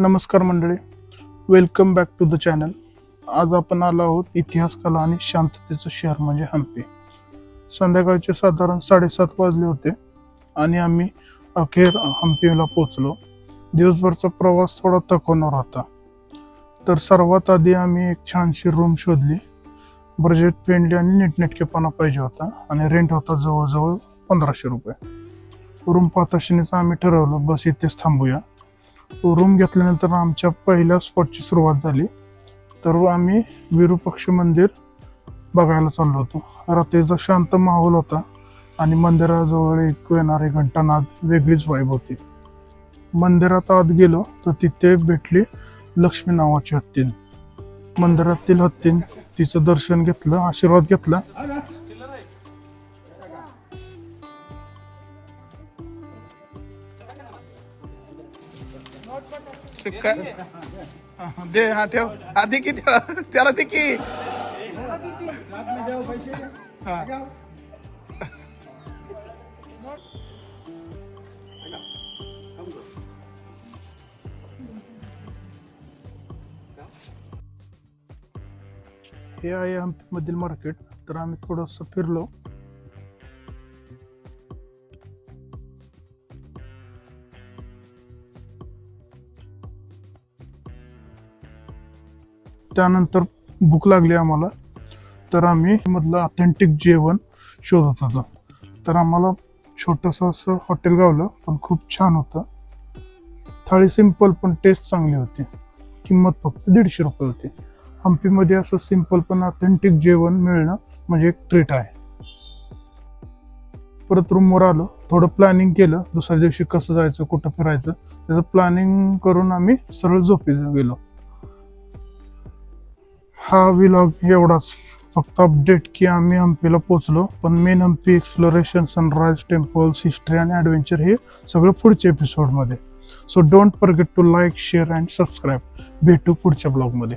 नमस्कार मंडळी. Welcome back to the channel आज आपण आलो आहोत इतिहास कला आणि शांततेचं शहर म्हणजे हम्पी. संध्याकाळचे साधारण साडेसात वाजले होते आणि आम्ही अखेर हम्पीला पोचलो दिवसभरचा प्रवास थोडा थकवणार होता तर सर्वात आधी आम्ही एक छानशी रूम शोधली. बजेट फ्रेंडली आणि नीटनेटकेपणा पाहिजे होता आणि रेंट होता जवळजवळ पंधराशे रुपये. रूम पाहताशिनीच आम्ही ठरवलं बस इथेच थांबूया. रूम घेतल्यानंतर आमच्या पहिल्या स्पॉटची सुरुवात झाली. तर आम्ही विरूपक्ष मंदिर बघायला चाललो होतो. रात्रीचा शांत माहोल होता आणि मंदिराजवळ एक येणारे घंटानाद वेगळीच वाईब होती. मंदिरात आत गेलो तर तिथे भेटली लक्ष्मी नावाची हत्तीन. मंदिरातील हत्तीन तिचं दर्शन घेतलं आशीर्वाद घेतला दे, हा, ठेव। आधी किती त्याला दे की हा. हे आहे हम्पीमधील मार्केट, तर आम्ही थोडंसं फिरलो. त्यानंतर भूक लागली आम्हाला. तर आम्ही मधलं ऑथेंटिक जेवण शोधत होतो. तर आम्हाला छोटंसं असं हॉटेल गावलं पण खूप छान होतं. थाळी सिंपल पण टेस्ट चांगली होती. किंमत फक्त दीडशे रुपये होती. हम्पीमध्ये असं सिंपल पण ऑथेंटिक जेवण मिळणं म्हणजे एक ट्रीट आहे. परत रूमवर आलो. थोडं प्लॅनिंग केलं. दुसऱ्या दिवशी कसं जायचं कुठं फिरायचं त्याचं प्लॅनिंग करून आम्ही सरळ झोपी गेलो. हा विलॉग एवढाच. फक्त अपडेट की आम्ही हम्पीला पोचलो पण main Hampi exploration sunrise temples history आणि ॲडव्हेंचर हे सगळं पुढच्या एपिसोडमध्ये so don't forget to like share and subscribe भेटू पुढच्या ब्लॉगमध्ये